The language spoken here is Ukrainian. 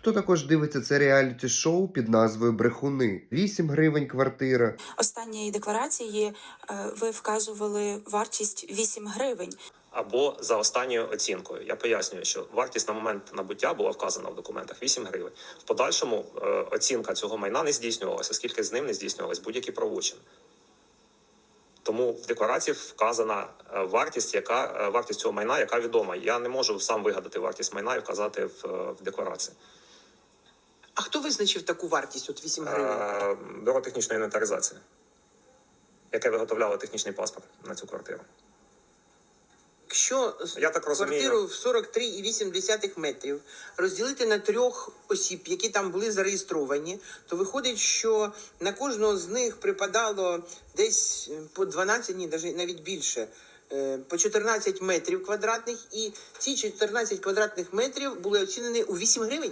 Хто також дивиться це реаліті шоу під назвою Брехуни? 8 гривень квартира. останньої декларації е, ви вказували вартість 8 гривень. або за останньою оцінкою. Я пояснюю, що вартість на момент набуття була вказана в документах 8 гривень. В подальшому е, оцінка цього майна не здійснювалася, оскільки з ним не здійснювались будь-які правочини. Тому в декларації вказана е, вартість, яка вартість цього майна, яка відома. Я не можу сам вигадати вартість майна і вказати в, в декларації. А хто визначив таку вартість? От 8 гривень? Е, Бюро технічної інвентаризації, яке виготовляло технічний паспорт на цю квартиру. Якщо Я так розумію. квартиру в 43,8 метрів розділити на трьох осіб, які там були зареєстровані, то виходить, що на кожного з них припадало десь е, по 12, ні, навіть навіть більше. е, По 14 метрів квадратних, і ці 14 квадратних метрів були оцінені у 8 гривень.